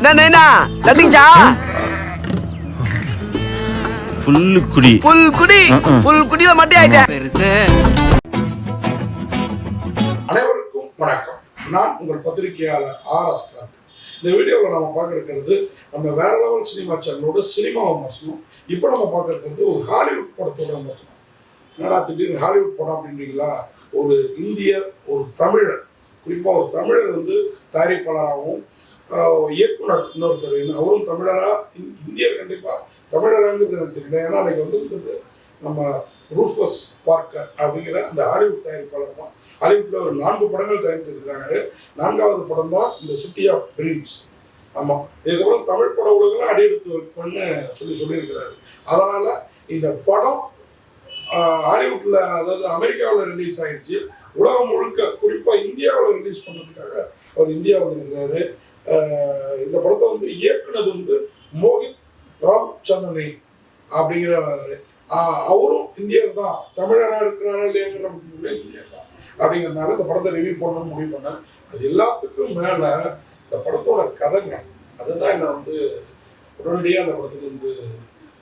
என்ன நைனா தட்டிச்சா ஃபுல்லு குடி ஃபுல் குடி ஃபுல் குடியில மட்டும் ஆயிட்டேன். பெருசு. அனைவருக்கும் வணக்கம். நான் உங்கள் பத்திரிகையாளர் ஆர் எஸ் கார்த்திக் இந்த வீடியோவில் நம்ம பார்க்க இருக்கிறது நம்ம வேற லெவல் சினிமா சேனலோட சினிமா விமர்சனம் இப்போ நம்ம பார்க்க இருக்கிறது ஒரு ஹாலிவுட் படத்தோட விமர்சனம் என்னடா திடீர்னு ஹாலிவுட் படம் அப்படின்றீங்களா? ஒரு இந்தியர் ஒரு தமிழர். குறிப்பாக ஒரு தமிழர் வந்து தயாரிப்பாளராகவும் இயக்குனர் இன்னொருத்தர் அவரும் தமிழரா இந்தியர் கண்டிப்பாக தமிழராங்கிறது எனக்கு தெரியல. ஏன்னா அன்னைக்கு வந்திருந்தது நம்ம ரூஃபஸ் பார்க்கர் அப்படிங்கிற அந்த ஹாலிவுட் தயாரிப்பாளர் தான். ஹாலிவுட்டில் ஒரு நான்கு படங்கள் தயாரித்திருக்கிறாங்க. நான்காவது படம் தான் இந்த சிட்டி ஆஃப் ட்ரீம்ஸ் ஆமாம் இதுக்கப்புறம் தமிழ் பட உலகெல்லாம் அடியெடுத்து வைப்பேன்னு சொல்லி சொல்லியிருக்கிறாரு. அதனால் இந்த படம் ஹாலிவுட்டில் அதாவது அமெரிக்காவில் ரிலீஸ் ஆயிடுச்சு. உலகம் முழுக்க குறிப்பாக இந்தியாவில் ரிலீஸ் பண்ணுறதுக்காக அவர் இந்தியா வந்திருக்கிறாரு. இந்த படத்தை வந்து இயக்குனது வந்து மோகித் ராம் சந்தனி அப்படிங்கிறவர் அவரும் இந்தியர் தான் தமிழராக இருக்கிறாரா இல்லையாங்கிற நமக்கு இந்தியர் தான். அப்படிங்கிறதுனால இந்த படத்தை ரிவ்யூ பண்ணணும்னு முடிவு பண்ணேன். அது எல்லாத்துக்கும் மேலே இந்த படத்தோட கதைங்க அதுதான் என்னை வந்து உடனடியாக அந்த படத்துக்கு வந்து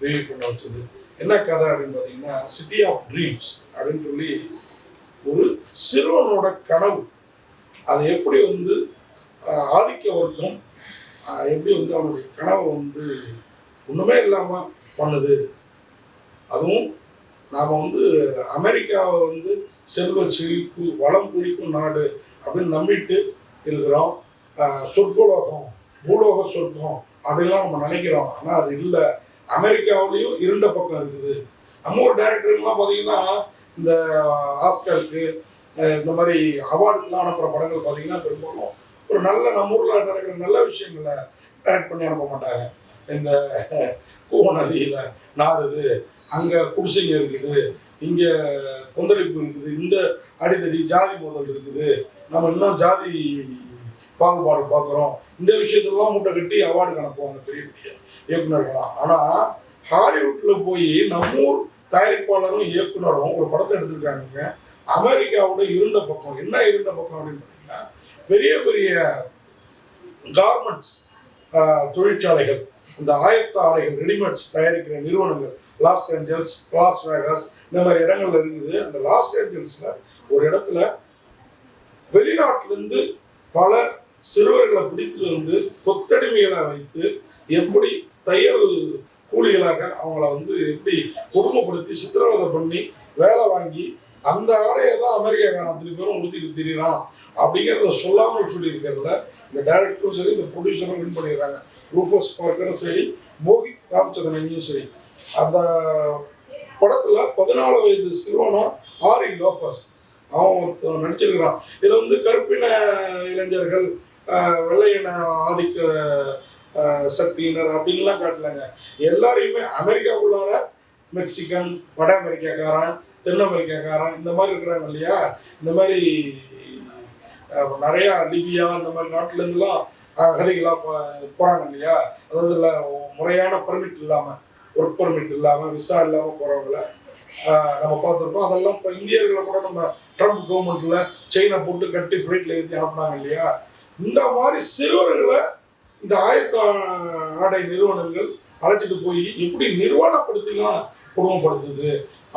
ரிவ்யூ பண்ண வச்சது. என்ன கதை அப்படின்னு பார்த்தீங்கன்னா சிட்டி ஆஃப் ட்ரீம்ஸ் அப்படின்னு சொல்லி ஒரு சிறுவனோட கனவு. அதை எப்படி வந்து ஆதிக்க வர்க்கம் எப்படி வந்து அவனுடைய கனவை வந்து ஒன்றுமே இல்லாமல் பண்ணுது. அதுவும் நாம் வந்து அமெரிக்காவை வந்து செல்வ செழிப்பு வளம் குறிக்கும் நாடு அப்படின்னு நம்பிட்டு இருக்கிறோம். சொற்புலோகம் பூலோக சொர்க்கம் அப்படிலாம் நம்ம நினைக்கிறோம். ஆனால் அது இல்லை. அமெரிக்காவிலையும் இருண்ட பக்கம் இருக்குது. நம்ம ஒரு டேரக்டருங்கெல்லாம் பார்த்தீங்கன்னா இந்த ஆஸ்கருக்கு இந்த மாதிரி அவார்டுக்கெலாம் அனுப்புகிற படங்கள் பார்த்தீங்கன்னா பெரும்பாலும் ஒரு நல்ல நம்ம ஊரில் நடக்கிற நல்ல விஷயங்களை டைரக்ட் பண்ணி அனுப்ப மாட்டாங்க. இந்த கூவ நதியில் நாடுது அங்கே குடிசைங்க இருக்குது இங்கே கொந்தளிப்பு இருக்குது இந்த அடிதடி ஜாதி மோதல் இருக்குது நம்ம இன்னும் ஜாதி பாகுபாடு பார்க்குறோம். இந்த விஷயத்துலலாம் மூட்டை கட்டி அவார்டு அனுப்புவாங்க பெரிய பெரிய இயக்குனர்களாம் ஆனால் ஹாலிவுட்டில் போய் நம்ம ஊர் தயாரிப்பாளரும் இயக்குனரும் ஒரு படத்தை எடுத்திருக்காங்க அமெரிக்காவோட இருண்ட பக்கம் என்ன இருண்ட பக்கம் அப்படின்னு பார்த்தீங்கன்னா பெரிய பெரிய கார்மெண்ட்ஸ் தொழிற்சாலைகள் இந்த ஆயத்த ஆடைகள் ரெடிமேட்ஸ் தயாரிக்கிற நிறுவனங்கள் லாஸ் ஏஞ்சல்ஸ் லாஸ் வேகாஸ் இந்த மாதிரி இடங்கள்ல இருக்குது. அந்த லாஸ் ஏஞ்சல்ஸ்ல ஒரு இடத்துல வெளிநாட்டிலிருந்து பல சிறுவர்களை பிடித்துட்டு வந்து கொத்தடிமைகளை வைத்து எப்படி தையல் கூலிகளாக அவங்கள வந்து எப்படி குடும்பப்படுத்தி சித்திரவதை பண்ணி வேலை வாங்கி அந்த ஆடையை தான் அமெரிக்காக்காரன் அத்தனை பேரும் உடுத்திட்டு திரியிறான் அப்படிங்கிறத சொல்லாமல் சொல்லியிருக்கிறதுல இந்த டைரக்டரும் சரி இந்த ப்ரொடியூசரும் வின் பண்ணிடுறாங்க. ரூஃபஸ் பார்க்கரும் சரி மோகித் ராமச்சந்திரனையும் சரி. அந்த படத்தில் பதினாலு வயது சிறுவனா ஆரி லோஃபர்ஸ். அவன் ஒருத்தன் நடிச்சிருக்கிறான். இதில் வந்து கருப்பின இளைஞர்கள் வெள்ளையின ஆதிக்க சக்தியினர் அப்படின்லாம் காட்டலாங்க. எல்லாரையுமே அமெரிக்காவுள்ளார மெக்சிகன் வட அமெரிக்காக்காரன் தென் அமெரிக்காக்காரன் இந்த மாதிரி இருக்கிறாங்க இல்லையா? இந்த மாதிரி நிறையா லிபியா இந்த மாதிரி நாட்டிலேருந்துலாம் அகதிகளாக போ போகிறாங்க இல்லையா? அதாவது இல்லை முறையான பர்மிட் இல்லாமல் ஒர்க் பர்மிட் இல்லாமல் விசா இல்லாமல் போகிறவங்கள நம்ம பார்த்துருப்போம் அதெல்லாம் இப்போ இந்தியர்களை கூட நம்ம ட்ரம்ப் கவர்மெண்ட்டில் செயினை போட்டு கட்டி ஃப்ளைட்டில் ஏற்றி அனுப்புனாங்க இல்லையா? இந்த மாதிரி சிறுவர்களை இந்த ஆயத்த ஆடை நிறுவனங்கள் அழைச்சிட்டு போய் எப்படி நிர்வாணப்படுத்திலாம் குடும்பப்படுத்துது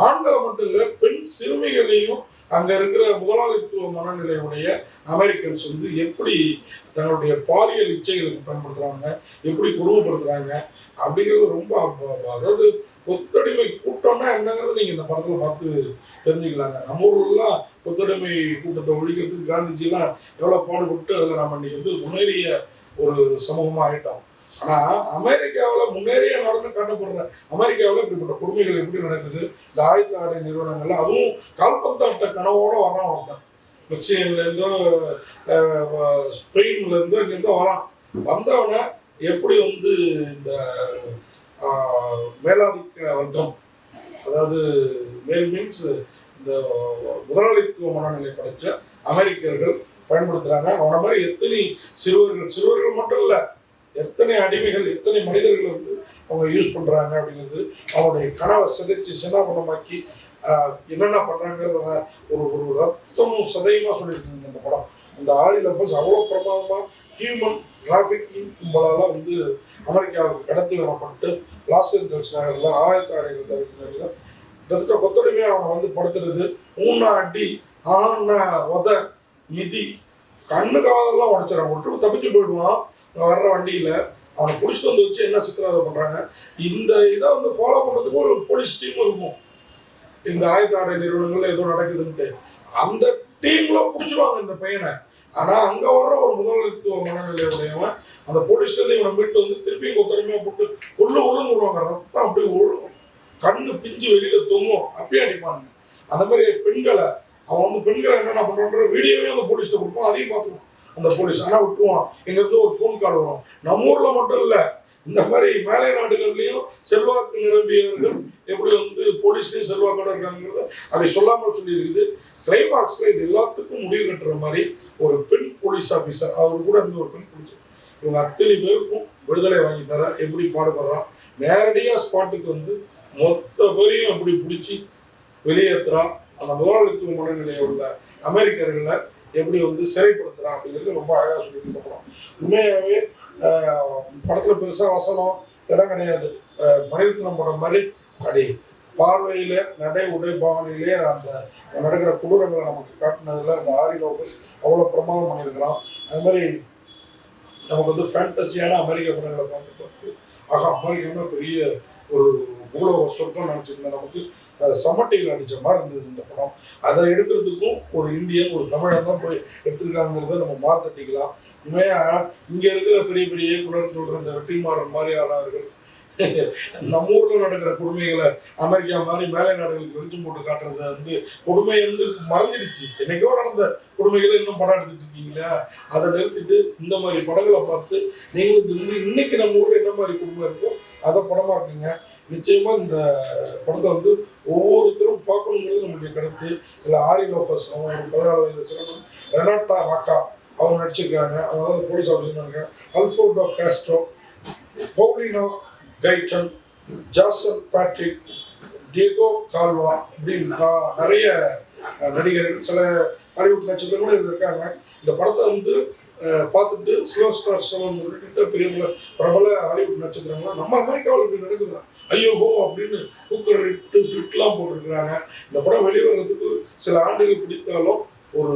ஆண்களை மட்டும் இல்லை பெண் சிறுமிகளையும் அங்கே இருக்கிற முதலாளித்துவ மனநிலையுடைய அமெரிக்கன்ஸ் வந்து எப்படி தங்களுடைய பாலியல் இச்சைகளுக்கு பயன்படுத்துகிறாங்க எப்படி குடும்பப்படுத்துகிறாங்க அப்படிங்கிறது ரொம்ப அதாவது கொத்தடிமை கூட்டம்னா என்னங்கிறத நீங்கள் இந்த படத்தில் பார்த்து தெரிஞ்சுக்கலாங்க. நம்ம ஊர்லாம் கொத்தடிமை கூட்டத்தை ஒழிக்கிறதுக்கு காந்திஜிலாம் எவ்வளோ பாடுபட்டு அதில் நம்ம இன்னைக்கு வந்து முன்னேறிய ஒரு சமூகமாக ஆயிட்டோம். ஆனால் அமெரிக்காவில் முன்னேறிய நாடுன்னு காட்டப்படுற அமெரிக்காவில் இப்படிப்பட்ட கொடுமைகள் எப்படி நடக்குது இந்த ஆயுத்த ஆடை நிறுவனங்கள்ல அதுவும் கால்பந்தாட்ட கனவோட வரான் ஒருத்தன். மெக்சிகன்லேருந்தோ ஸ்பெயின்லேருந்தோ இங்கேருந்தோ வரான். வந்தவனை எப்படி வந்து இந்த மேலாதிக்க வர்க்கம் அதாவது மேல் மீன்ஸ் இந்த முதலாளித்துவ மனநிலை படைச்ச அமெரிக்கர்கள் பயன்படுத்துகிறாங்க அவனை மாதிரி எத்தனை சிறுவர்கள் சிறுவர்கள் மட்டும் இல்லை எத்தனை அடிமைகள் எத்தனை மனிதர்கள் வந்து அவங்க யூஸ் பண்ணுறாங்க அப்படிங்கிறது அவனுடைய கனவை சிதைச்சு சின்னாபனமாக்கி ஆஹ், என்னென்ன பண்ணுறாங்கிறத ஒரு ஒரு ரத்தமும் சதையுமா சொல்லியிருக்குங்க அந்த படம். அந்த ஆரி லஃபர்ஸ் அவ்வளோ பிரமாதமாக ஹியூமன் டிராஃபிக்கிங் கும்பலால் வந்து அமெரிக்காவுக்கு கடத்தி வரப்பட்டு லாஸ் ஏஞ்சல்ஸ் நகரில் ஆயத்த அடைகள் தவிர்க்கிறது கிட்டத்தட்ட கொத்தடிமே அவனை வந்து படுத்துறது. ஊனா அடி ஆன உத மிதி கண்ணு கவாதெல்லாம் உடைச்சிடறான். ஒட்டு தப்பிச்சு போயிடுவான். வர்ற வண்டியில் அவனை பிடிச்சிட்டு வந்து வச்சு என்ன சித்திரவதை பண்ணுறாங்க இந்த இதை வந்து ஃபாலோ பண்ணுறதுக்கு ஒரு போலீஸ் டீம் இருக்கும். இந்த ஆயத்த ஆடை ஏதோ நடக்குதுன்ட்டு. அந்த டீம்ல பிடிச்சிருவாங்க இந்த பையனை. ஆனால் அங்கே வர்ற ஒரு முதலாளித்துவ மனநிலையுடையவன் அந்த போலீஸ்லேருந்து இவனை மீட்டு வந்து திருப்பியும் கொத்தரமையாக போட்டு கொள்ளு கொள்ளுன்னு விடுவாங்க ரத்தம் அப்படியே ஒழுகும். கண்ணு பிஞ்சு வெளியில் தொங்கும். அப்படியே அடிப்பானுங்க. அந்த மாதிரி பெண்களை அவன் வந்து பெண்களை என்னென்ன பண்ணுறான்ற வீடியோவே அந்த போலீஸ்கிட்ட கொடுப்பான். அதையும் பார்த்துக்குவான். அந்த போலீஸ் ஆனால் விட்டுருவான் இங்கேருந்து ஒரு ஃபோன் கால் வரும். நம்ம ஊரில் மட்டும் இல்லை இந்த மாதிரி மேலை நாடுகள்லையும் செல்வாக்கு நிரம்பியவர்கள் எப்படி வந்து போலீஸ்லேயும் செல்வாக்கோட இருக்காங்கிறத அதை சொல்லாமல் சொல்லியிருக்குது. கிளைமாக்ஸில் இது எல்லாத்துக்கும் முடிவு கட்டுற மாதிரி ஒரு பெண் போலீஸ் ஆஃபீஸர் அவர் கூட இருந்து ஒரு பெண் போலீஸ் இவங்க அத்தனை பேருக்கும் விடுதலை வாங்கி தர எப்படி பாடுபடுறான்? நேரடியாக ஸ்பாட்டுக்கு வந்து மொத்த பேரையும் அப்படி பிடிச்சி வெளியேற்றுறான் அந்த முதலாளித்துவ மனநிலையில் உள்ள அமெரிக்கர்களை எப்படி வந்து சிறைப்படுத்துறான் அப்படிங்கிறது ரொம்ப அழகாக சொல்லியிருந்த படம். உண்மையாகவே படத்தில் பெருசாக வசனம் இதெல்லாம் கிடையாது. மணிரத்னம் படம் மாதிரி அடி. பார்வையில நடை உடை பாவனையிலே அந்த நடக்கிற கொடூரங்களை நமக்கு காட்டினதுல அந்த ஆரி லோகஸ் அவ்வளோ பிரமாதம் பண்ணியிருக்கிறான். அது மாதிரி நமக்கு வந்து ஃபேண்டஸியான அமெரிக்க படங்களை பார்த்து பார்த்து ஆக அமெரிக்கன்னா பெரிய ஒரு இவ்வளோ சொற்பம் நினச்சிருந்தேன் நமக்கு சமட்டையில் அடித்த மாதிரி இருந்தது இந்த படம். அதை எடுக்கிறதுக்கும் ஒரு இந்தியன் ஒரு தமிழன் தான் போய் எடுத்திருக்காங்கிறத நம்ம மாத்தட்டிக்கலாம் உண்மையாக இங்கே இருக்கிற பெரிய பெரிய இயக்குனர் சொல்கிற இந்த வெற்றிமாறன் மாதிரியானவர்கள் நம்ம ஊரில் நடக்கிற கொடுமைகளை அமெரிக்கா மாதிரி மேலை நாடுகளுக்கு வெளிச்சம் போட்டு காட்டுறது வந்து கொடுமை வந்து மறந்துடுச்சு. என்னைக்கோ நடந்த கொடுமைகளை இன்னும் படம் எடுத்துட்டு இருக்கீங்களா அதை நிறுத்திட்டு இந்த மாதிரி படங்களை பார்த்து நீங்களும் திரும்பி இன்னைக்கு நம்ம ஊரில் என்ன மாதிரி கொடுமை இருக்கோ அதை படமாக்குங்க. நிச்சயமா இந்த படத்தை வந்து ஒவ்வொருத்தரும் பார்க்கணுங்கிறது நம்மளுடைய கருத்து. இல்லை ஆரி லோஃபர்ஸ் அவங்க பதினாலு வயது சிறப்பு ரெனாட்டா ராக்கா அவங்க நடிச்சிருக்காங்க அவங்க வந்து போலீஸ் ஆஃபீஸர் நினைக்கிறேன். Alfredo Castro Paulina Gaitan Jason Patric Diego Calva அப்படின்னு நிறைய நடிகர்கள் சில ஹாலிவுட் நட்சத்திரங்களும் இதில் இருக்காங்க. இந்த படத்தை வந்து பார்த்துட்டு சிலோ ஸ்டார் செவன் உள்ளிட்ட பெரிய பிரபல ஹாலிவுட் நட்சத்திரங்கள்லாம் நம்ம அமெரிக்காவில் இப்படி நடக்குதான் ஐயோ ஹோ அப்படின்னு இட்டு ட்விட்லாம் போட்டிருக்கிறாங்க. இந்த படம் வெளிவரத்துக்கு சில ஆண்டுகள் பிடித்தாலும் ஒரு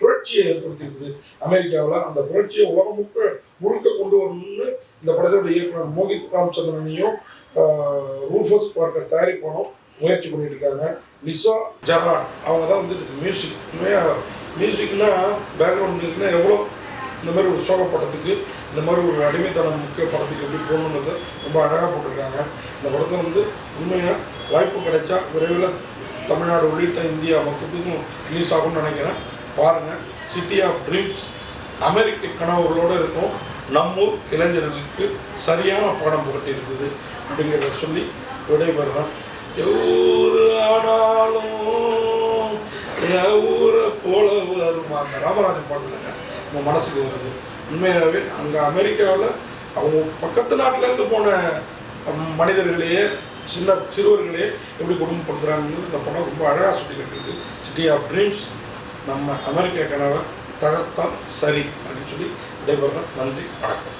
புரட்சியை ஏற்படுத்தியிருக்குது. அமெரிக்காவில் அந்த புரட்சியை உலகம் முழுக்க முழுக்க கொண்டு வரணும்னு இந்த படத்தோட இயக்குனர் மோகித் ராமச்சந்திரனையும் ரூஃபஸ் பார்க்கர் தயாரிப்பானும் முயற்சி பண்ணிட்டு இருக்காங்க லிசா ஜெராட் அவங்க தான் வந்து இதுக்கு மியூசிக் மியூசிக்னா பேக்ரவுண்ட் மியூசிக்னா எவ்வளோ இந்த மாதிரி ஒரு சோக படத்துக்கு இந்த மாதிரி ஒரு அடிமைத்தனம் முக்கிய படத்துக்கு எப்படி போகணுங்கிறத ரொம்ப அழகாக போட்டிருக்காங்க. இந்த படத்தை வந்து உண்மையாக வாய்ப்பு கிடைச்சா விரைவில் தமிழ்நாடு உள்ளிட்ட இந்தியா மொத்தத்துக்கும் ரிலீஸ் ஆகும்னு நினைக்கிறேன். பாருங்கள் சிட்டி ஆஃப் ட்ரீம்ஸ் அமெரிக்க கனவுகளோடு இருக்கும். நம்மூர் இளைஞர்களுக்கு சரியான பாடம் புகட்டி இருக்குது அப்படிங்கிறத சொல்லி விடைபெறுறேன் எவ்வூரு ஆனாலும் ஊரை போல வருமா அந்த ராமராஜன் பாட்டுலங்க நம்ம மனசுக்கு வருது. உண்மையாகவே அங்கே அமெரிக்காவில் அவங்க பக்கத்து நாட்டிலேருந்து போன மனிதர்களையே சின்ன சிறுவர்களையே எப்படி குடும்பப்படுத்துகிறாங்கன்னு இந்த படம் ரொம்ப அழகாக சுட்டி கட்டிருக்கு சிட்டி ஆஃப் ட்ரீம்ஸ் நம்ம அமெரிக்க கனவை தகர்த்தால் சரி அப்படின்னு சொல்லி விடைபெறுறேன் நன்றி வணக்கம்.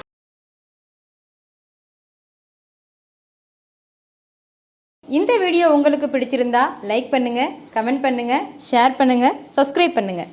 இந்த வீடியோ உங்களுக்கு பிடிச்சிருந்தா லைக் பண்ணுங்கள் கமெண்ட் பண்ணுங்கள் ஷேர் பண்ணுங்கள் சப்ஸ்கிரைப் பண்ணுங்கள்